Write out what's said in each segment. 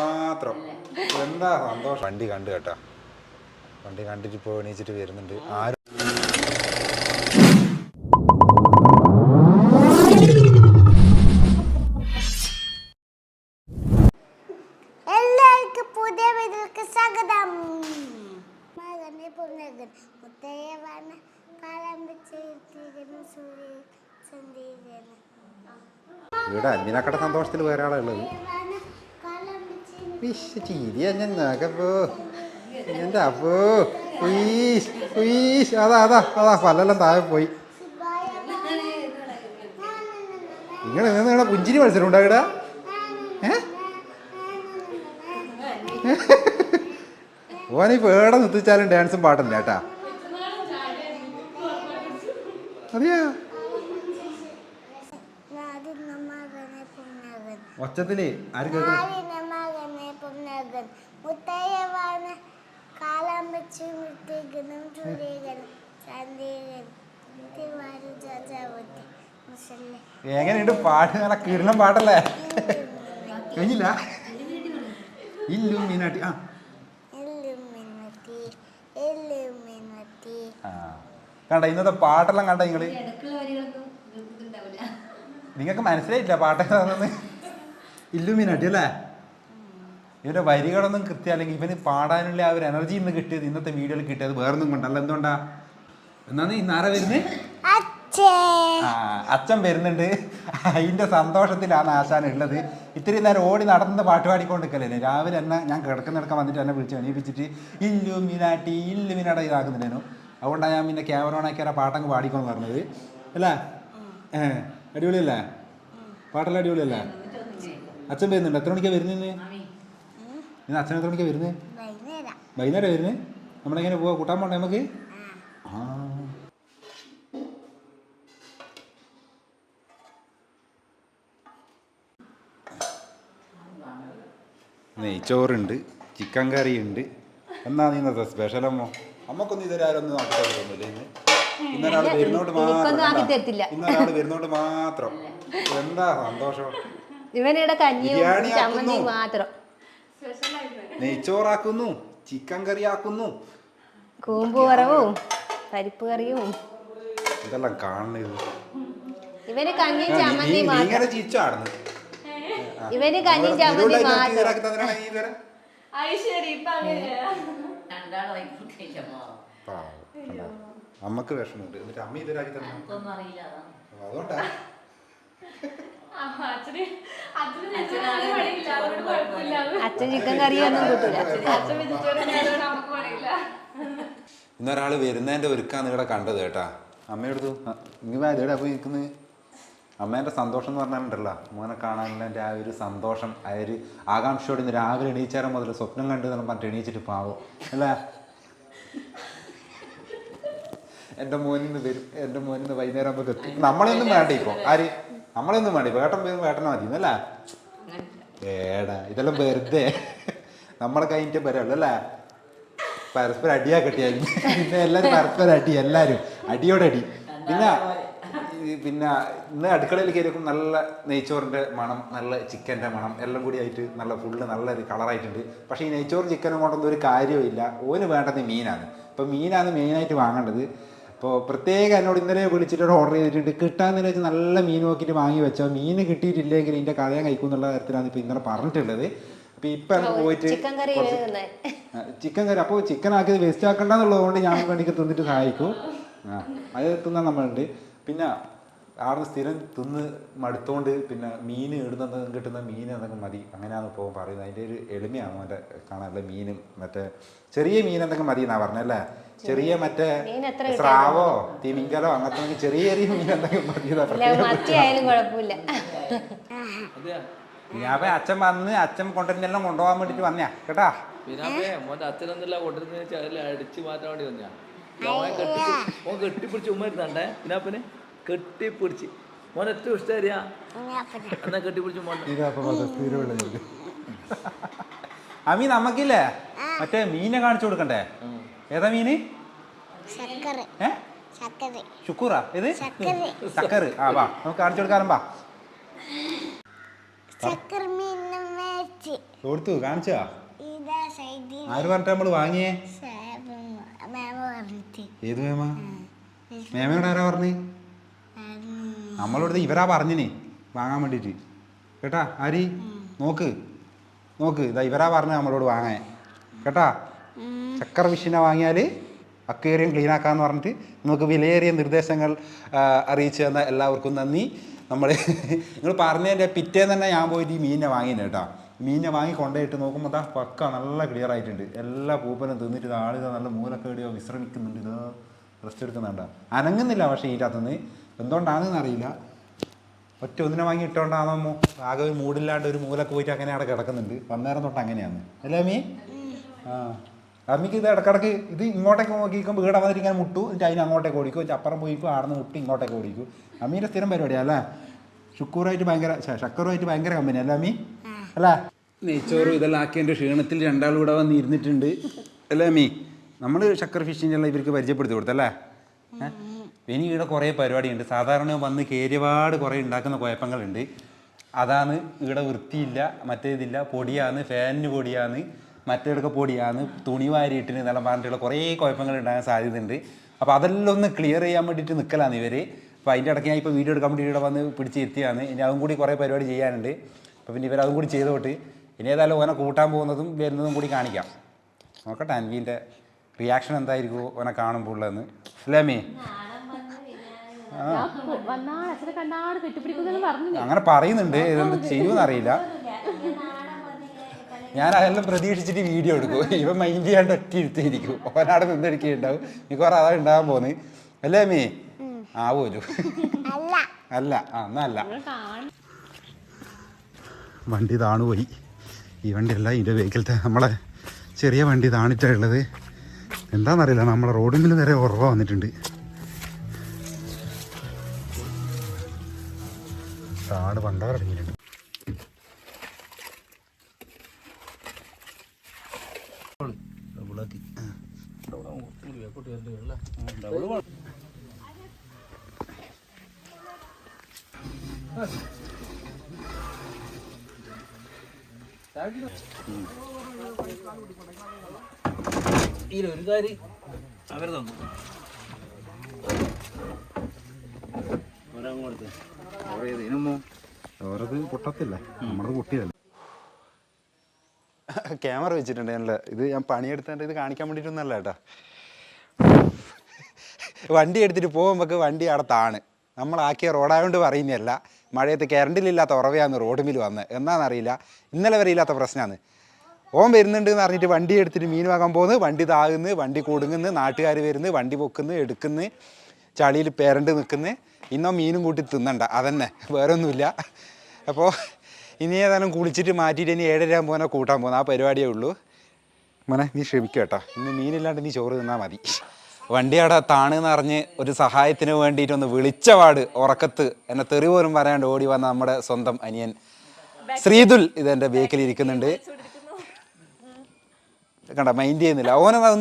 മാത്രം എന്താ സന്തോഷം? വണ്ടി കണ്ടു കേട്ടോ. വണ്ടി കണ്ടിട്ട് ഇപ്പോൾ എണീച്ചിട്ട് വരുന്നുണ്ട്. ആരും ഇവിടെ അന്യനക്കട സന്തോഷത്തിൽ വേറെ ആളുള്ളത് വിശ് എന്റെ ചിരിയാ ഞാൻ നകപ്പോ എന്റെ അപ്പോ അതാ അതാ അതാ പല്ലെല്ലാം താഴെ പോയി. നിങ്ങൾ നിങ്ങളെ പുഞ്ചിരി മത്സരം ഉണ്ടാകിടാ ഏ? ഓനീ പേടെ നിർത്തിച്ചാലും ഡാൻസും പാട്ടില്ല കേട്ടാ. അതെയാ? തിരുവാരു ജാജാവതി മുസല്ലേ. എങ്ങനെയുണ്ട് പാട്ട്? നല്ല കിരണം പാട്ടല്ലേ? കഴിഞ്ഞില്ല? ഇല്ലും മീനാട്ടി ആ. കണ്ട ഇന്നത്തെ പാട്ടെല്ലാം കണ്ട നിങ്ങൾ? നിങ്ങൾക്ക് മനസ്സിലായില്ല പാട്ട് ഏതാണെന്ന്? ഇല്ലുമീനാട്ടി അല്ലേ? ഇവരുടെ വരികളൊന്നും കൃത്യം അല്ലെങ്കിൽ ഇവന് പാടാനുള്ള ആ ഒരു എനർജി ഇന്ന് കിട്ടിയത് ഇന്നത്തെ വീഡിയോയിൽ കിട്ടിയത് വേറൊന്നും കൊണ്ടല്ല. എന്തുകൊണ്ടാ? എന്നാന്ന് ഇന്ന് ആരാ വരുന്നത് ആ അച്ഛൻ വരുന്നുണ്ട്. അതിന്റെ സന്തോഷത്തിലാണ് ആശാൻ ഉള്ളത്. ഇത്തിരി നേരം ഓടി നടന്ന് പാട്ട് പാടിക്കൊണ്ടിരിക്കല്ലേ? രാവിലെ എന്നെ ഞാൻ കിടക്കുന്നിടക്കം വന്നിട്ട് എന്നെ വിളിച്ച് എണീപ്പിച്ചിട്ട് ഇല്ലു മീനാട്ടി ഇല്ലു മീനാട്ട ഇതാക്കുന്നുണ്ടേനു. അതുകൊണ്ടാണ് ഞാൻ പിന്നെ ക്യാമറ ഓണാക്കിയ പാട്ടങ്ങ് പാടിക്കൊണ്ട് പറഞ്ഞത്. അല്ലേ? ഏ. അടിപൊളിയല്ലേ? പാട്ടെല്ലാം അടിപൊളിയല്ലേ? അച്ഛൻ വരുന്നുണ്ട്. എത്ര മണിക്കാണ് വരുന്നേ ഇന്ന്? അച്ഛൻ എത്ര മണിക്കാണ് വരുന്നേ? വൈകുന്നേരം വരുന്നേ? നമ്മളെങ്ങനെ പോവാ? കൂട്ടാൻ പോണ്ടേ നമുക്ക്? നെയ്ച്ചോറുണ്ട് ചിക്കൻ കറി ഉണ്ട് എന്നാ നീ ഇന്നത്തെ സ്പെഷ്യൽ അമ്മോ? അമ്മക്കൊന്നും ഇതുവരെ ആരൊന്നും ആക്കി തരുന്നില്ല ഇന്ന്. ഇന്നൊരാൾ വരുന്നോണ്ട് മാത്രം തരത്തില്ല. ഇന്നൊരാൾ വരുന്നോണ്ട് മാത്രം. എന്താ സന്തോഷം? ചമ്മന്തി. മാത്രം. നെയ്ച്ചോറാക്കുന്നു ചിക്കൻ കറി ആക്കുന്നു കൂമ്പ് കറവും പരിപ്പ് കറിയും. ഇതെല്ലാം കാണുന്നത് ഇവന് കഞ്ഞി ചമ്മന്തി ഇങ്ങനെ ചിരിച്ചാടുന്നു ഇവന് കഞ്ഞിയും ചമ്മന്തി മാത്രം. ഐശ്വര്യ അമ്മയ്ക്ക് വിഷമമുണ്ട്. എന്നിട്ട് അമ്മ ഇതൊരാക്കി തന്നെ അതുകൊണ്ടാ. അച്ഛൻ ചിക്കൻ കറിയൊന്നും കൂട്ടില്ല ഇന്നൊരാൾ വരുന്നതിന്റെ ഒരുക്കാന്ന് ഇവിടെ കണ്ടത് കേട്ടാ. അമ്മയെടുത്തു ഇങ്ങനെ ഇവിടെ പോയി നിൽക്കുന്നത് അമ്മേന്റെ സന്തോഷം എന്ന് പറഞ്ഞാലുണ്ടല്ലോ മോനെ കാണാനുള്ള ആ ഒരു സന്തോഷം ആ ഒരു ആകാംക്ഷയോടെ ഇന്ന് രാവിലെ എണീച്ചാരം മുതൽ സ്വപ്നം കണ്ടു എന്ന് പറഞ്ഞിട്ട് എണീച്ചിട്ട് പാവോ. അല്ലേ? എന്റെ മോനിന്ന് വരും. എന്റെ മോനിന്ന് വൈകുന്നേരം ആകുമ്പോൾ എത്തും. നമ്മളെയൊന്നും വേണ്ട ഇപ്പോൾ ആര്? നമ്മളെയൊന്നും വേണ്ട ഇപ്പോൾ ഏട്ടൻ പേരും ഏട്ടനെ മതി എന്നല്ലേ ഏടാ ഇതെല്ലാം വെറുതെ. നമ്മളെ കഴിഞ്ഞിട്ട് വരല്ലോ അല്ലേ? പരസ്പരം അടിയാ കെട്ടിയായി പിന്നെ എല്ലാരും പരസ്പരം അടി എല്ലാവരും അടിയോടടി പിന്നെ ഈ പിന്നെ ഇന്ന് അടുക്കളയിൽ കയറിയപ്പോൾ നല്ല നെയ്ച്ചോറിന്റെ മണം നല്ല ചിക്കന്റെ മണം എല്ലാം കൂടി ആയിട്ട് നല്ല ഫുള്ള് നല്ലൊരു കളറായിട്ടുണ്ട്. പക്ഷേ ഈ നെയ്ച്ചോറും ചിക്കനും കൊണ്ടൊന്നും ഒരു കാര്യമില്ല ഓന് വേണ്ടത് മീനാണ്. അപ്പോൾ മീനാണ് മെയിനായിട്ട് വാങ്ങേണ്ടത്. അപ്പോൾ പ്രത്യേകം എന്നോട് ഇന്നലെ വിളിച്ചിട്ട് ഓർഡർ ചെയ്തിട്ടുണ്ട്. കിട്ടാന്ന് വെച്ചാൽ നല്ല മീൻ നോക്കിയിട്ട് വാങ്ങി വെച്ചോ. മീൻ കിട്ടിയിട്ടില്ലെങ്കിൽ ഇതിന്റെ കളയാൻ കഴിക്കും എന്നുള്ള കാര്യത്തിലാണ് ഇപ്പോൾ ഇന്നലെ പറഞ്ഞിട്ടുള്ളത്. അപ്പോൾ ഇപ്പം പോയിട്ട് ചിക്കൻ കറി കുറച്ച് ചിക്കൻ കറി. അപ്പോൾ ചിക്കൻ ആക്കിയത് വേസ്റ്റ് ആക്കണ്ടെന്നുള്ളതുകൊണ്ട് ഞാൻ വേണ്ടിക്ക് തിന്നിട്ട് സഹായിക്കും. ആ അത് തിന്നാൻ നമ്മളുണ്ട്. പിന്നെ ആടുന്ന് സ്ഥിരം തിന്ന് മടുത്തോണ്ട് പിന്നെ മീൻ ഇടുന്ന കിട്ടുന്ന മീൻ എന്തെങ്കിലും മതി. അങ്ങനെയാണ് ഇപ്പോൾ പറയുന്നത്. അതിന്റെ ഒരു എളിമയാണ് മറ്റേ കാണാനുള്ള മീനും മറ്റേ ചെറിയ മീൻ എന്തെങ്കിലും മതി എന്നാ പറഞ്ഞല്ലേ ചെറിയ മറ്റേ മീൻ എത്ര സ്രാവോ തിമിങ്കലോ അങ്ങനത്തെ ചെറിയ ചെറിയ മീൻ എന്തെങ്കിലും മതി ഞാൻ അച്ഛൻ വന്ന് അച്ഛൻ കൊണ്ടുവരുന്നെല്ലാം കൊണ്ടുപോകാൻ വേണ്ടിട്ട് വന്നയാ. കേട്ടാ? പിന്നെ മോന്റെ അച്ഛനെന്നല്ല കൊണ്ടിരുന്ന അതിൽ അടിച്ചു മാറ്റാൻ വേണ്ടി വന്നയാ. കെട്ടിപ്പിടിച്ച് ഉമ്മ ഇരുന്നണ്ടേ പിന്നാപ്പനെ കെട്ടിപ്പിടിച്ച്. മോൻ ഏറ്റവും ഇഷ്ടമായിരിയാ എന്നാ കെട്ടിപ്പിടിച്ച് മോനെ. അമി നമുക്കില്ലേ മറ്റേ മീനെ കാണിച്ചു കൊടുക്കണ്ടേ? ഏതാ മീന്? ശുക്കൂറാ? ഇത് ആ വാ. നമുക്ക് കാണിച്ചു കൊടുക്കാനും വാ മീനും കൊടുത്തു ആര് പറഞ്ഞിട്ട് വാങ്ങിയേ? ഏത് മേമ? മേമയോട് ആരാ പറഞ്ഞു? നമ്മളോട് ഇവരാ പറഞ്ഞിനെ വാങ്ങാൻ വേണ്ടിയിട്ട്. കേട്ടാ ആരി? നോക്ക്. നോക്ക്. ഇതാ ഇവരാ പറഞ്ഞ നമ്മളോട് വാങ്ങാൻ. കേട്ടാ? ചക്കര ഫിഷിനെ വാങ്ങിയാൽ അക്വേറിയം ക്ലീൻ ആക്കാന്ന് പറഞ്ഞിട്ട് നമുക്ക് വിലയേറിയ നിർദ്ദേശങ്ങൾ അറിയിച്ചു തന്ന എല്ലാവർക്കും നന്ദി. നമ്മൾ നിങ്ങൾ പറഞ്ഞതിന്റെ പിറ്റേന്ന് തന്നെ ഞാൻ പോയിട്ട് ഈ മീനിനെ വാങ്ങിന് കേട്ടോ. മീനിനെ വാങ്ങി കൊണ്ടുപോയിട്ട് നോക്കുമ്പോൾ അതാ പക്ക നല്ല ക്ലിയർ ആയിട്ടുണ്ട്. എല്ലാ പൂപ്പനും തിന്നിട്ട് ആളിതാ നല്ല മൂലക്കേടിയോ വിശ്രമിക്കുന്നുണ്ട്. ഇതോ റെസ്റ്റ് എടുക്കുന്നുണ്ടോ. അനങ്ങുന്നില്ല പക്ഷേ ഇതിനകത്തുനിന്ന് എന്തുകൊണ്ടാണെന്ന് അറിയില്ല ഒറ്റ ഒന്നിനെ വാങ്ങി ഇട്ടോണ്ടാണോ ആകെ ഒരു മൂടില്ലാണ്ട് ഒരു മൂലൊക്കെ പോയിട്ട് അങ്ങനെ അവിടെ കിടക്കുന്നുണ്ട്. വന്നേരം തൊട്ട് അങ്ങനെയാണ്. അല്ലേ അമ്മി? ആ. അമ്മിക്ക് ഇത് ഇടക്കിടക്ക് ഇത് ഇങ്ങോട്ടേക്ക് നോക്കിക്കുമ്പോൾ ഇവിടെ വന്നിരിക്കാൻ മുട്ടു. എന്നിട്ട് അതിന് അങ്ങോട്ടേക്ക് ഓടിക്കും. അപ്പുറം പോയിക്കും ആടുന്ന് മുട്ടി ഇങ്ങോട്ടേക്ക് ഓടിക്കും. അമ്മീന്റെ സ്ഥിരം പരിപാടിയാണ് അല്ലേ? ഷുക്കൂറായിട്ട് ഭയങ്കര ശക്കറുമായിട്ട് ഭയങ്കര കമ്പനി അല്ലേ അമ്മി? അല്ലേ? നെയ്ച്ചോറും ഇതെല്ലാം ആക്കി എന്റെ ക്ഷീണത്തിൽ രണ്ടാളും ഇവിടെ വന്ന് ഇരുന്നിട്ടുണ്ട്. അല്ലേ അമ്മി? നമ്മൾ ഷക്കർ ഫിഷിന്റെ എല്ലാം ഇവർക്ക് പരിചയപ്പെടുത്തി കൊടുത്തല്ലേ? ഏഹ് ഇനി ഇവിടെ കുറേ പരിപാടിയുണ്ട്. സാധാരണ വന്ന് കയറിയപാട് കുറേ ഉണ്ടാക്കുന്ന കുഴപ്പങ്ങളുണ്ട്. അതാണ് ഇവിടെ വൃത്തിയില്ല മറ്റേതില്ല. പൊടിയാന്ന് ഫാനിന് പൊടിയാന്ന് മറ്റേടൊക്കെ പൊടിയാന്ന് തുണി വാരിയിട്ടിന് നല്ല പറഞ്ഞിട്ടുള്ള കുറേ കുഴപ്പങ്ങൾ ഉണ്ടാകാൻ സാധ്യതയുണ്ട്. അപ്പോൾ അതെല്ലാം ഒന്ന് ക്ലിയർ ചെയ്യാൻ വേണ്ടിയിട്ട് നിൽക്കലാണ് ഇവർ അപ്പോൾ അതിന്റെ ഇടയ്ക്ക് ഞാൻ ഇപ്പോൾ വീഡിയോ എടുക്കാൻ വേണ്ടി ഇവിടെ വന്ന് പിടിച്ച് എത്തിയാണ്. ഇനി അതും കൂടി കുറേ പരിപാടി ചെയ്യാനുണ്ട്. അപ്പോൾ പിന്നെ ഇവർ അതും കൂടി ചെയ്തോട്ട് ഇനി ഏതായാലും ഓനെ കൂട്ടാൻ പോകുന്നതും വരുന്നതും കൂടി കാണിക്കാം. നോക്കട്ടെ അൻവീന്റെ റിയാക്ഷൻ എന്തായിരിക്കും ഓനെ കാണുമ്പോൾ ഉള്ളതെന്ന് അല്ലേ അമ്മേ അച്ഛനെ കണ്ണാട് പറഞ്ഞു അങ്ങനെ പറയുന്നുണ്ട്. ഇതെന്ത് ചെയ്യുമെന്ന് അറിയില്ല ഞാൻ അതെല്ലാം പ്രതീക്ഷിച്ചിട്ട് വീഡിയോ എടുക്കും. ഇവ മൈൻഡ് ചെയ്യാണ്ട് ഒറ്റ ഇരുത്തിയിരിക്കും. ഓനാടെ നിന്നെടുക്കുകയുണ്ടാവും. മിക്കവാറും അതാ ഉണ്ടാകാൻ പോകുന്നത് അല്ലേ മീ ആവൂലു അല്ല. അല്ല. ആ എന്നല്ല വണ്ടി താണു പോയി. ഈ വണ്ടിയല്ല ഇതിന്റെ വെഹിക്കിളത്തെ നമ്മളെ ചെറിയ വണ്ടി താണിട്ടാണ് ഉള്ളത്. എന്താണെന്നറിയില്ല നമ്മളെ റോഡിൽ വരെ ഉറവ വന്നിട്ടുണ്ട്. താട് പണ്ടാറടങ്ങിയിട്ടുണ്ട് ഈ ഒരു കാര്യം അവർ തന്നു ഓരത് പൊട്ടത്തില്ല. നമ്മളത് പൊട്ടിയതല്ല. ക്യാമറ വെച്ചിട്ടുണ്ട് ഞാനല്ല. ഇത് ഞാൻ പണിയെടുത്തതിന്റെ ഇത് കാണിക്കാൻ വേണ്ടിയിട്ടൊന്നല്ല കേട്ടോ. വണ്ടി എടുത്തിട്ട് പോകുമ്പോൾ വണ്ടി അവിടെ താണ്. നമ്മളാക്കിയ റോഡായതുകൊണ്ട് പറയുന്നതല്ല. മഴയത്ത് കറണ്ടിലില്ലാത്ത ഉറവയാണ് റോഡുമിൽ വന്ന്. എന്നാണെന്നറിയില്ല ഇന്നലെ വരെ ഇല്ലാത്ത പ്രശ്നമാണ് ഓൻ വരുന്നുണ്ട് എന്ന് പറഞ്ഞിട്ട് വണ്ടി എടുത്തിട്ട് മീൻ വാങ്ങാൻ പോകുന്നു വണ്ടി താകുന്നു വണ്ടി കൊടുങ്ങുന്നു നാട്ടുകാർ വരുന്നു വണ്ടി പൊക്കുന്നു എടുക്കുന്നു ചളിയിൽ പേരണ്ട് നിൽക്കുന്നു. ഇന്നോ മീനും കൂട്ടി തിന്നണ്ട. അതന്നെ. വേറെ ഒന്നുമില്ല അപ്പോൾ ഇനി ഏതായാലും കുളിച്ചിട്ട് മാറ്റിയിട്ട് ഇനി ഏഴര ആകുമ്പോൾ കൂട്ടാൻ പോകുന്ന. ആ പരിപാടിയേ ഉള്ളൂ. മോനെ നീ ശ്രമിക്കുക കേട്ടോ. ഇന്ന് മീനില്ലാണ്ട് നീ ചോറ് തിന്നാൽ മതി. വണ്ടി അവിടെ താണെന്ന് അറിഞ്ഞ് ഒരു സഹായത്തിന് വേണ്ടിയിട്ട് ഒന്ന് വിളിച്ചപാട് ഉറക്കത്ത്. എന്നെ തെറി പോലും പറയാണ്ട് ഓടി വന്ന നമ്മുടെ സ്വന്തം അനിയൻ. ശ്രീതുൽ ഇതെന്റെ ബേക്കിൽ ഇരിക്കുന്നുണ്ട്. കണ്ട മൈൻഡ് ചെയ്യുന്നില്ല.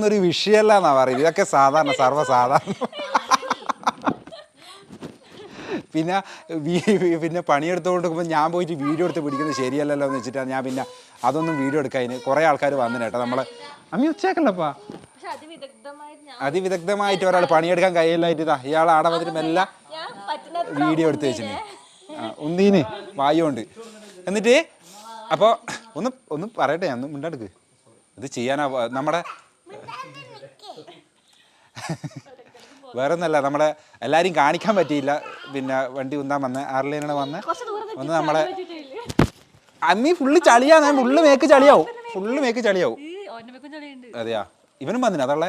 ഒരു വിഷയമല്ല എന്നാ പറയുന്നത്. ഇതൊക്കെ സാധാരണ സർവസാധാരണ. പിന്നെ പിന്നെ പണിയെടുത്തുകൊണ്ട് നോക്കുമ്പോൾ ഞാൻ പോയിട്ട് വീഡിയോ എടുത്ത് പിടിക്കുന്നത് ശരിയല്ലല്ലോ എന്ന് വെച്ചിട്ടാണ് ഞാൻ പിന്നെ അതൊന്നും വീഡിയോ എടുക്കാൻ കുറേ ആൾക്കാർ വന്നിന് കേട്ടോ നമ്മളെ. അമ്മ ഉച്ചക്കല്ലപ്പാ പക്ഷെ അതിവിദഗ്ധമായിട്ട് ഒരാൾ പണിയെടുക്കാൻ കഴിയില്ലായിട്ട് ഇതാ ഇയാൾ ആടെ വന്നിട്ട് മെല്ലെ വീഡിയോ എടുത്ത് വെച്ചിന്. ഉന്തീന് വായുണ്ട്. എന്നിട്ട് അപ്പോൾ ഒന്ന് ഒന്ന് പറയട്ടെ ഞാൻ ഒന്ന് മുണ്ടെടുക്ക്. ഇത് ചെയ്യാനാ നമ്മുടെ വേറെ ഒന്നല്ല നമ്മളെ എല്ലാവരും കാണിക്കാൻ പറ്റിയില്ല. പിന്നെ വണ്ടി ഉന്താൻ വന്ന് ആറിലേനാണ് വന്ന്. ഒന്ന് നമ്മളെ അമ്മി ഫുള്ള് ചളിയാന്ന് ഫുള്ള് മേക്ക് ചളിയാവും. ഫുള്ള് മേക്ക് ചളിയാവും. അതെയാ? ഇവനും വന്നിന് അതുള്ള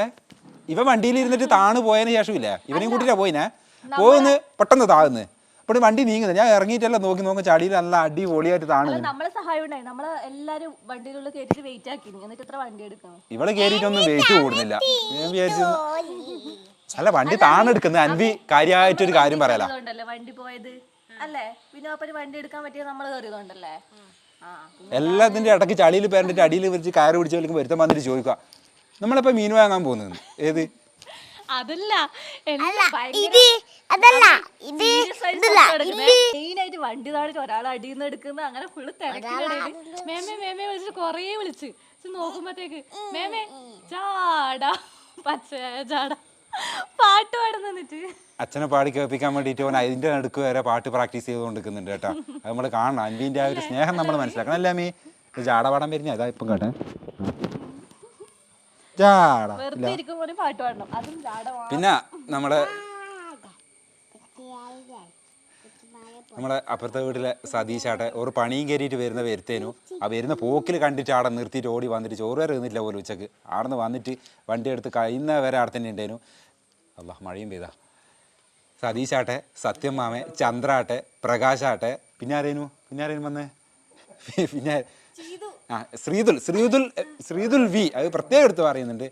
ഇവൻ വണ്ടിയിൽ ഇരുന്നിട്ട് താണു പോയതിന് ശേഷം ഇല്ല ഇവനെയും കൂട്ടിട്ടാ പോയിനെ? പോയിന്ന് പെട്ടെന്ന് താഴ്ന്ന്. അപ്പോൾ വണ്ടി നീങ്ങുന്നത് ഞാൻ ഇറങ്ങിയിട്ടല്ല നോക്കി നോക്കി ചളിയിൽ നല്ല അടി പൊളിയായിട്ട് താണു നമ്മളെ സഹായം ഉണ്ടായി. എല്ലാരും വണ്ടിയിലുള്ള കേട്ടിട്ട് വെയിറ്റ് ആക്കി. എന്നിട്ട് എത്ര വണ്ടി എടുക്കണം? ഇവൾ കയറിയിട്ടൊന്നും വെയിറ്റ് കൂടുന്നില്ല. ഞാൻ വിചാരിച്ചു അല്ല വണ്ടി താണെടുക്കുന്നത് അൻവി കാര്യമായിട്ടൊരു കാര്യം പറയാല. വണ്ടി പോയത്? അല്ലേ? പിന്നെ വണ്ടി എടുക്കാൻ പറ്റിയത് നമ്മൾ കയറിയതുകൊണ്ടല്ലേ ആ ഇതിന്റെ ഇടയ്ക്ക് ചളിയിൽ പേരണ്ടിട്ട് അടിയിൽ വിരിച്ച് കയറ് പിടിച്ച് വലിക്കും വരുത്തം വന്നിട്ട് ചോദിക്കുക നമ്മളിപ്പോ മീൻ വാങ്ങാൻ പോകുന്നത് ഏത്? അതല്ല ഇത് അതല്ല ഇത് ഇതല്ല ഇത് മെയിനായിട്ട് വണ്ടി താഴെ ഒരാൾ അടിയിൽ നിന്ന് എടുക്കുന്ന അങ്ങനെ ഫുള്ള് തിരക്കിനിടയിൽ മേമേ മേമേ വിളിച്ചിട്ട് കൊറേ വിളിച്ച്. നോക്കുമ്പോഴത്തേക്ക് മേമേ ചാടാ പച്ച ചാടാ. പാട്ട് പാടുന്നിട്ട് അച്ഛനെ പാടി കേൾപ്പിക്കാൻ വേണ്ടിയിട്ട് ഓൻ അതിന്റെ നടുക്ക് വരെ പാട്ട് പ്രാക്ടീസ് ചെയ്തുകൊണ്ടിരിക്കുന്നുണ്ട് കേട്ടോ. അത് നമ്മൾ കാണണം. അൻവിന്റെ ആ ഒരു സ്നേഹം നമ്മൾ മനസ്സിലാക്കണം. അല്ലേ മീ ജാടപാടം വരുന്ന? അതാ ഇപ്പം കേട്ടെ. ജാട. പിന്നെ നമ്മളെ നമ്മളെ അപ്പുറത്തെ വീട്ടിലെ സതീശാട്ടെ ഒരു പണിയും കയറിയിട്ട് വരുന്ന വരുത്തേനു. ആ വരുന്ന പോക്കിൽ കണ്ടിട്ട് ആടെ നിർത്തിയിട്ട് ഓടി വന്നിട്ട് ചോറ് വരെ ഇരുന്നില്ല പോലും ഉച്ചയ്ക്ക്. ആടെ വന്നിട്ട് വണ്ടി എടുത്ത് കഴിയുന്ന വരെ ആടെ തന്നെ ഉണ്ടായിരുന്നു അല്ല മഴയും പെയ്താ. സതീശാട്ടെ സത്യം മാമെ ചന്ദ്രാട്ടെ പ്രകാശാട്ടെ പിന്നെ ആരേനു? പിന്നെ ആരേനു വന്നേ? പിന്നെ ആ ശ്രീതുൽ ശ്രീതുൽ ശ്രീതുൽ വി. അത് പ്രത്യേകം എടുത്ത് പറയുന്നുണ്ട്.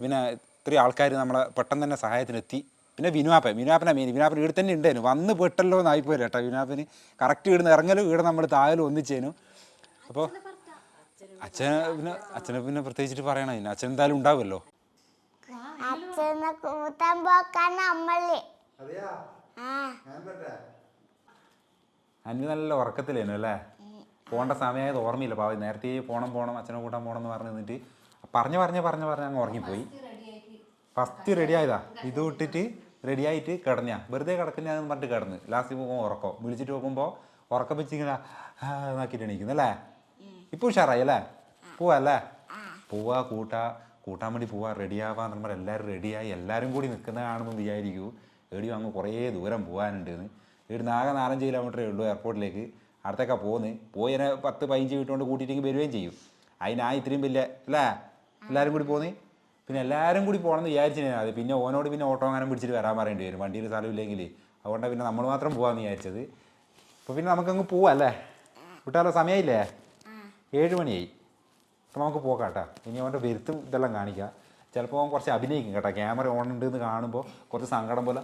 പിന്നെ ഇത്രയും ആൾക്കാർ നമ്മളെ പെട്ടെന്ന് തന്നെ സഹായത്തിനെത്തി. പിന്നെ വിനുവാപ്പൻ. വിനുവാപ്പനെ മീൻ. വിനുവാപ്പൻ ഇവിടെ തന്നെ ഉണ്ടായിരുന്നു വന്ന് പെട്ടല്ലോ എന്നായിപ്പോയി കേട്ടോ വിനുവാപ്പന്. കറക്റ്റ് ഇവിടുന്ന് ഇറങ്ങലും ഇവിടെ നമ്മൾ താഴെ ഒന്നിച്ചേനു. അപ്പോൾ അച്ഛൻ പിന്നെ അച്ഛനെ പിന്നെ പ്രത്യേകിച്ചിട്ട് പറയണം പിന്നെ അച്ഛൻ എന്തായാലും ഉണ്ടാവുമല്ലോ. അച്ഛനെ കൂട്ടാൻ പോക്കാൻ നമ്മൾ. ആ. അന്ന് നല്ല ഉറക്കത്തിലേനു അല്ലേ? പോകേണ്ട സമയമായത് ഓർമ്മയില്ല. പാവ നേരത്തെ പോണം പോണം അച്ഛനെ കൂട്ടാൻ പോകണം എന്ന് പറഞ്ഞു നിന്നിട്ട്. പറഞ്ഞു പറഞ്ഞ് പറഞ്ഞ് പറഞ്ഞ് അങ്ങ് ഉറങ്ങിപ്പോയി. ഫസ്റ്റ് റെഡി ആയതാ. ഇത് വിട്ടിട്ട് റെഡി ആയിട്ട് കിടഞ്ഞ വെറുതെ കിടക്കുന്നതെന്ന് പറഞ്ഞിട്ട് കിടന്ന്. ലാസ്റ്റ് പോകുമ്പോൾ ഉറക്കം. വിളിച്ചിട്ട് പോകുമ്പോൾ ഉറക്കം വെച്ച് ഇങ്ങനെ നോക്കിയിട്ട് എണീക്കുന്നു അല്ലേ? ഇപ്പോൾ ഉഷാറായി അല്ലേ? പോവാ അല്ലേ? പോവാ കൂട്ടാ കൂട്ടാൻ വേണ്ടി പോവാ റെഡിയാവാന്ന് പറഞ്ഞാൽ എല്ലാവരും റെഡിയായി എല്ലാവരും കൂടി നിൽക്കുന്ന കാണുമ്പോൾ വിചാരിക്കൂ? എടി അങ്ങ് കുറേ ദൂരം പോകാനുണ്ട് എന്ന് ഇവിടുന്ന് ആകെ നാലഞ്ച് കിലോമീറ്ററേ ഉള്ളൂ എയർപോർട്ടിലേക്ക് അടുത്തൊക്കെ പോകുന്നത് പോയി പത്ത് പതിനഞ്ച് വീട്ടുകൊണ്ട് കൂട്ടിയിട്ടെങ്കിൽ വരികയും ചെയ്യും. അതിനാ ഇത്രയും വലിയ അല്ലേ? എല്ലാവരും കൂടി പോന്ന്. പിന്നെ എല്ലാവരും കൂടി പോകണമെന്ന് വിചാരിച്ചു ഞാൻ അത് പിന്നെ ഓനോട് പിന്നെ ഓട്ടോ അങ്ങനെ പിടിച്ചിട്ട് വരാൻ പറയേണ്ടി വരും. വണ്ടിയിൽ സ്ഥലമില്ലെങ്കിൽ അതുകൊണ്ടാണ് പിന്നെ നമ്മൾ മാത്രം പോകാമെന്ന് വിചാരിച്ചത്. അപ്പോൾ പിന്നെ നമുക്കങ്ങ് പോവാം അല്ലേ? വിട്ടാലോ? സമയമില്ലേ? ഏഴ് മണിയായി. അപ്പോൾ നമുക്ക് പോകാം കേട്ടോ. ഇനി അവന്റെ വരുത്തും ഇതെല്ലാം കാണിക്കാം. ചിലപ്പോൾ അവൻ കുറച്ച് അഭിനയിക്കും കേട്ടോ. ക്യാമറ ഓൺ ഉണ്ട് എന്ന് കാണുമ്പോൾ കുറച്ച് സങ്കടം പോലെ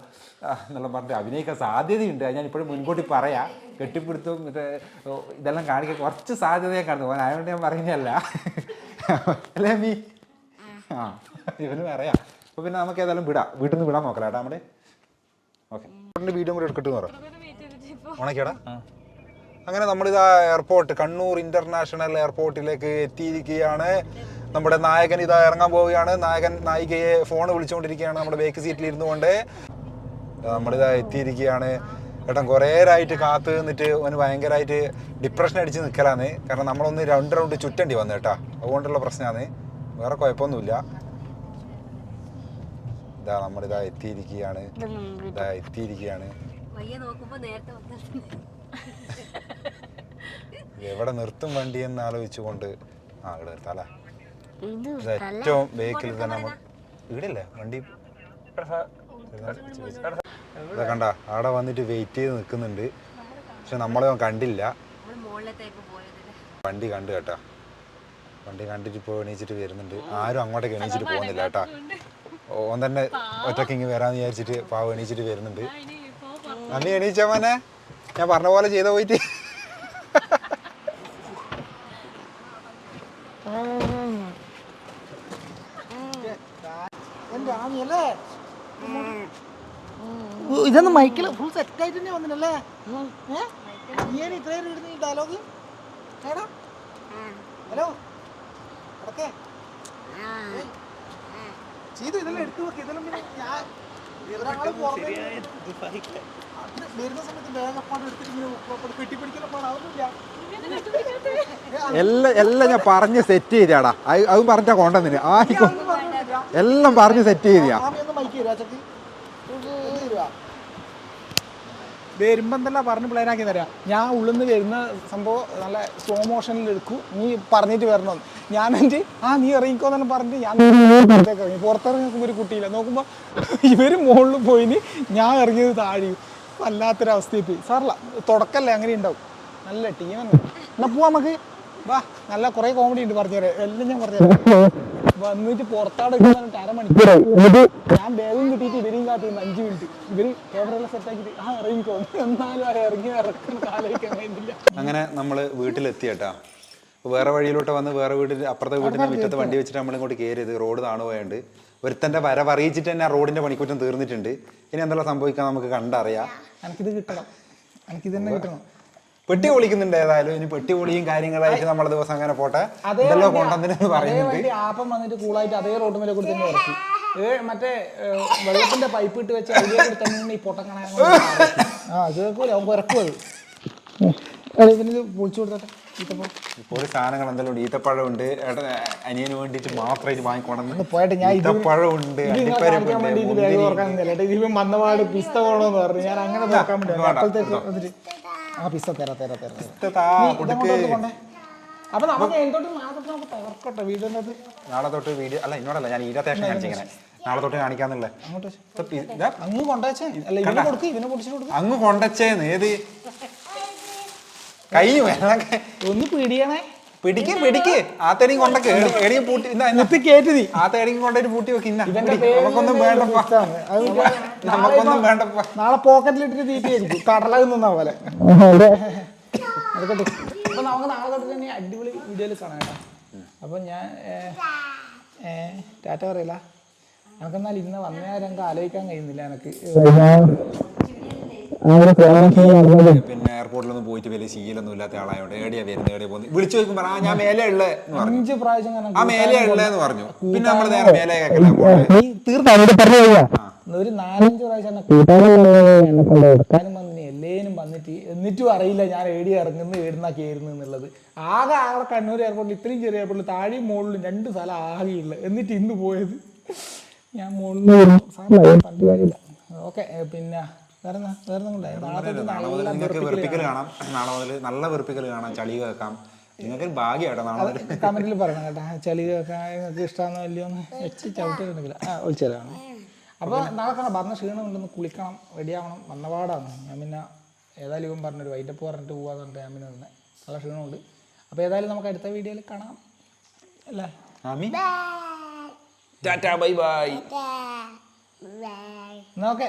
എന്നുള്ള പറഞ്ഞിട്ട് അഭിനയിക്കാൻ സാധ്യതയുണ്ട്. ഞാൻ ഇപ്പോഴും മുൻകൂട്ടി പറയാം. കെട്ടിപ്പിടുത്തും മറ്റേ ഇതെല്ലാം കാണിക്കാൻ കുറച്ച് സാധ്യതയെ കാണുന്നു ഓൻ ആയതുകൊണ്ട് ഞാൻ പറയുന്നതല്ല. അല്ലേ മീ ആ ഇവന് പറയാം അപ്പോൾ പിന്നെ നമുക്ക് ഏതായാലും വിടാം. വീട്ടിൽ നിന്ന് വിടാൻ നോക്കാം കേട്ടോ നമ്മുടെ. ഓക്കെ. വീഡിയോ കൂടെ എടുക്കട്ടെ എന്ന് പറയാം ഉണക്കിയടാ അങ്ങനെ നമ്മളിത് എയർപോർട്ട് കണ്ണൂർ ഇന്റർനാഷണൽ എയർപോർട്ടിലേക്ക് എത്തിയിരിക്കുകയാണ്. നമ്മുടെ നായകൻ ഇതാ ഇറങ്ങാൻ പോവുകയാണ്. നായകൻ നായികയെ ഫോൺ വിളിച്ചുകൊണ്ടിരിക്കുകയാണ് നമ്മുടെ ബേക്ക് സീറ്റിൽ ഇരുന്നുകൊണ്ട് കൊണ്ട്. നമ്മളിതാ എത്തിയിരിക്കുകയാണ്. ഏട്ടൻ കുറേരായിട്ട് കാത്ത് നിന്നിട്ട് അവന് ഭയങ്കരമായിട്ട് ഡിപ്രഷൻ അടിച്ച് നിൽക്കലാന്ന് കാരണം നമ്മളൊന്ന് രണ്ട് റൗണ്ട് ചുറ്റേണ്ടി വന്നു കേട്ടാ. അതുകൊണ്ടുള്ള പ്രശ്നമാണ് വേറെ കുഴപ്പമൊന്നുമില്ല ഇതാ നമ്മളിതാ എത്തിയിരിക്കുകയാണ് ഇതാ എത്തിയിരിക്കുകയാണ് നേരത്തെ വന്നിട്ടുണ്ട് എവിടെ നിർത്തും വണ്ടി എന്ന് ആലോചിച്ചുകൊണ്ട് ആ ഇവിടെ നിർത്താം അല്ലേ ഇത് ഇത് ഏറ്റവും ബേക്കിൽ തന്നെ നമ്മൾ ഇവിടെയല്ലേ വണ്ടി ഇതാ കണ്ട അവിടെ വന്നിട്ട് വെയിറ്റ് ചെയ്ത് നിൽക്കുന്നുണ്ട് പക്ഷെ നമ്മളെ കണ്ടില്ല വണ്ടി കണ്ടു കേട്ടാ വണ്ടി കണ്ടിട്ട് ഇപ്പോൾ എണീച്ചിട്ട് വരുന്നുണ്ട്. ആരും അങ്ങോട്ടേക്ക് എണീച്ചിട്ട് പോകുന്നില്ല കേട്ടാ. ഓൻ തന്നെ ഒറ്റയ്ക്ക് ഇങ്ങ് വരാന്ന് വിചാരിച്ചിട്ട് പാവ് എണീച്ചിട്ട് വരുന്നുണ്ട്. നന്ദി എണീച്ച മോനെ? ഞാൻ പറഞ്ഞ പോലെ ചെയ്ത പോയിട്ട്? ഇതൊന്ന് മൈക്കിൽ ഫുൾ സെറ്റ് ആയിട്ട് തന്നെ വന്നിട്ടല്ലേ? ഏഹ് ഇത്രയും ഇടുന്ന ഈ ഡയലോഗ് ഏടാ? ഹലോ? അടക്കേ ചെയ്തു ഇതെല്ലാം എടുത്തു നോക്കി. ഇതെല്ലാം പിന്നെ ഞാൻ വരുന്ന സമയത്ത് വേഗം അപ്പാട് എടുത്തിട്ട് ഇങ്ങനെ ഉപ്പ് കെട്ടിപ്പിടിക്കലപ്പാണ് അതൊന്നുമില്ല. എല്ലാം എല്ലാം ഞാൻ പറഞ്ഞ് സെറ്റ് ചെയ്താടാ അതും പറഞ്ഞാ കൊണ്ടുവന്നിന് ആയിക്കോ എല്ലാം പറഞ്ഞ് സെറ്റ് ചെയ്താ വരുമ്പോ തന്നെ പറഞ്ഞ് പ്ലാൻ ആക്കി തരാം ഞാൻ ഉള്ളിൽ വരുന്ന സംഭവം നല്ല സ്ലോ മോഷനിൽ എടുക്കും. നീ പറഞ്ഞിട്ട് വരണം. ഞാൻ എന്റെ ആ നീ ഇറങ്ങിക്കോന്നെ പറഞ്ഞിട്ട് ഞാൻ പുറത്തേക്ക് ഇറങ്ങി. പുറത്തിറങ്ങി നോക്കുമ്പോൾ ഒരു കുട്ടിയില്ല. നോക്കുമ്പോൾ ഇവർ മുകളിൽ പോയിന് ഞാൻ ഇറങ്ങിയത് താഴെയും. വല്ലാത്തൊരവസ്ഥയിൽ പോയി സാറല്ല തുടക്കല്ലേ അങ്ങനെ ഉണ്ടാവും. നല്ല ടീം എന്നാ പോവാ നമുക്ക്. വാ നല്ല കുറേ കോമഡി ഉണ്ട് പറഞ്ഞുതരാം. എല്ലാം ഞാൻ പറഞ്ഞുതരാം. വന്നിട്ട് ഞാൻ വേഗം കിട്ടിയിട്ട് ഇവരെയും കാത്തിരുന്നു അഞ്ച് മിനിറ്റ് ഇവർ സെറ്റ് ആക്കിയിട്ട് ആ ഇറങ്ങിക്കോ എന്നാലും ആ ഇറങ്ങി ഇറക്കുന്ന കാലൊഴിക്കാൻ കഴിഞ്ഞില്ല അങ്ങനെ നമ്മൾ വീട്ടിലെത്തിയട്ടാ വേറെ വഴിയിലോട്ട് വന്ന് വേറെ വീട്ടിൽ അപ്പുറത്തെ വീട്ടിന്റെ മുറ്റത്ത് വണ്ടി വെച്ചിട്ട് നമ്മൾ ഇങ്ങോട്ട് കയറിയത് റോഡ് താണു പോയുണ്ട് ഒരുത്തന്റെ വരവ് അറിയിച്ചിട്ട് തന്നെ ആ റോഡിന്റെ പണിക്കുറ്റം തീർന്നിട്ടുണ്ട്. ഇനി എന്തെല്ലാം സംഭവിക്കാൻ നമുക്ക് കണ്ടറിയാം. എനിക്കിത് കിട്ടണം. എനിക്കിത് തന്നെ കിട്ടണം. പെട്ടി പൊളിക്കുന്നുണ്ട് ഏതായാലും. ഇനി പെട്ടി പൊളിയും കാര്യങ്ങളായിട്ട് നമ്മളെ ദിവസം അങ്ങനെ പോട്ടെ. അതേ ഇതെല്ലാം വണ്ടി- കൊണ്ടെന്ന് പറയുന്നുണ്ട്. വണ്ടി ആപ്പം വന്നിട്ട് കൂളായിട്ട് അതേ റോഡ് മേലെ കൂടി തന്നെ ഇറക്കി. മറ്റേ വെള്ളത്തിന്റെ പൈപ്പ് ഇട്ട് വെച്ച് അതിലേ കൂടി തന്നെ ഈ പൊട്ടം കാണാൻ ആ അത് കേൾക്കൂല? അവൻ ഇറക്കും അത് ഇവനിത് പൊളിച്ചു കൊടുത്തട്ടെ. ഇപ്പോൾ ഒരു സാധനങ്ങൾ ഉണ്ട്? ഈത്തപ്പഴം ഉണ്ട്. അനിയന് വേണ്ടിട്ട് മാത്രം വാങ്ങിക്കൊണ്ടെന്ന് പോയിട്ട് ഞാൻ ഈത്തപ്പഴം ഉണ്ട് ഇത് നിങ്ങളെ കാണിക്കാൻ വേണ്ടി ഇത് ബാഗ് തുറക്കാൻ നിന്നില്ല. ഇതിപ്പം വന്നപാട് പിസ്ത വേണമെന്ന് പറഞ്ഞു. ഞാൻ അങ്ങനെ നോക്കാൻ വേണ്ടി ആ പിസ്ത തരാ തരാ തരാ കൊണ്ടേ അപ്പൊ നമുക്ക് എന്തോട്ട് നാളെ തൊട്ട് നമുക്ക് തകർക്കട്ടെ വീടിന്റെ അത് നാളെ തൊട്ട് വീഡിയോ അല്ല ഇന്നോടല്ല ഞാൻ ഈരത്തേഷൻ കാണിച്ചിങ്ങനെ നാളെ തൊട്ട് കാണിക്കാന്നുള്ള. അങ്ങ് അല്ല ഇവന് കൊടുക്ക് ഇവന് പൊടിച്ചു കൊടുക്ക്. അങ്ങ് കൊണ്ടച്ചേന്ന് ഏത്? കഴിഞ്ഞു ഒന്ന് പിടിയണേ. പിടിക്ക് പിടിക്ക്. ആ തേടിയും കൊണ്ടൊക്കെ എടിയും പൂട്ടി. എന്നിട്ട് കേറ്റ് കൊണ്ടൊരു പൂട്ടി വെക്ക് ഇന്ന. ഇവന്റെ പിടി. നമുക്കൊന്നും വേണ്ടപ്പാ. നമുക്കൊന്നും വേണ്ടപ്പാ. നാളെ പോക്കറ്റിലിട്ടിട്ട് തീറ്റയായിരിക്കും. കടലായി നിന്നാ പോലെ. അപ്പൊ നമുക്ക് നാളെ തൊട്ട് തന്നെ അടിപൊളി വീഡിയോയിൽ കാണാം കേട്ടോ. അപ്പൊ ഞാൻ ടാറ്റ പറയില്ല നമുക്കെന്നാൽ ഇന്ന് വന്ന രംഗം ആലോചിക്കാൻ കഴിയുന്നില്ല എനിക്ക്. പിന്നെ എയർപോർട്ടിലൊന്നും പോയിട്ട് വലിയ ശീലൊന്നും ഇല്ലാത്ത ആളായോണ്ട് ഏടിയാ വരുന്നത് ഏടിയാ പോകുന്നത് വിളിച്ചു ചോദിക്കുമ്പോൾ ആ ഞാൻ മേലെ പറഞ്ഞു. അഞ്ച് പ്രാവശ്യം ആ മേലെ പറഞ്ഞു. പിന്നെ നമ്മൾ നേരെ മേലെ ഒരു നാലഞ്ച് പ്രാവശ്യം വന്നിന് എല്ലേനും വന്നിട്ട് എന്നിട്ടും അറിയില്ല ഞാൻ ഏടി ഇറങ്ങുന്നു ഏടുന്നാ കയറുന്നു എന്നുള്ളത്. ആകെ ആകെ കണ്ണൂർ എയർപോർട്ടിൽ ഇത്രയും ചെറിയ എയർപോർട്ടിൽ താഴെയും മുകളിലും രണ്ട് സ്ഥലം ആകെയുള്ള എന്നിട്ട് ഇന്ന് പോയത്? ഞാൻ മുകളിൽ പണ്ട് കാര്യമില്ല ഓക്കെ പിന്നെ വേറെ? വേറെ കാണാം. നാളെ മുതൽ നല്ല വെറുപ്പിക്കൽ കാണാം. ചളി കേൾക്കാം നിങ്ങൾക്ക് ഭാഗ്യമായിട്ടോ നാളെ കമന്റിൽ പറയണം കേട്ടോ. ചളി കേൾക്കാൻ നിങ്ങൾക്ക് ഇഷ്ടമാണോ ഇല്ലയോ എന്ന് വെച്ച് ചവിട്ടിട്ടുണ്ടെങ്കിൽ ആ ഒളിച്ചതാണ് അപ്പോൾ നാളെ കാണാം. പറഞ്ഞ ക്ഷീണം ഉണ്ടെന്ന് കുളിക്കണം. റെഡിയാവണം വന്നപാടാണ് ഞാൻ പിന്നെ ഏതായാലും ഇവൻ പറഞ്ഞൊരു വൈറ്റപ്പ് പറഞ്ഞിട്ട് പോവാന്ന് പറഞ്ഞിട്ട് ഞാൻ പിന്നെ നിന്നെ നല്ല ക്ഷീണമുണ്ട്. അപ്പോൾ ഏതായാലും നമുക്ക് അടുത്ത വീഡിയോയിൽ കാണാം. അല്ലേ? ആമി. ടാറ്റാ ബൈ ബൈ. ബൈ. എന്നാ ഓക്കെ.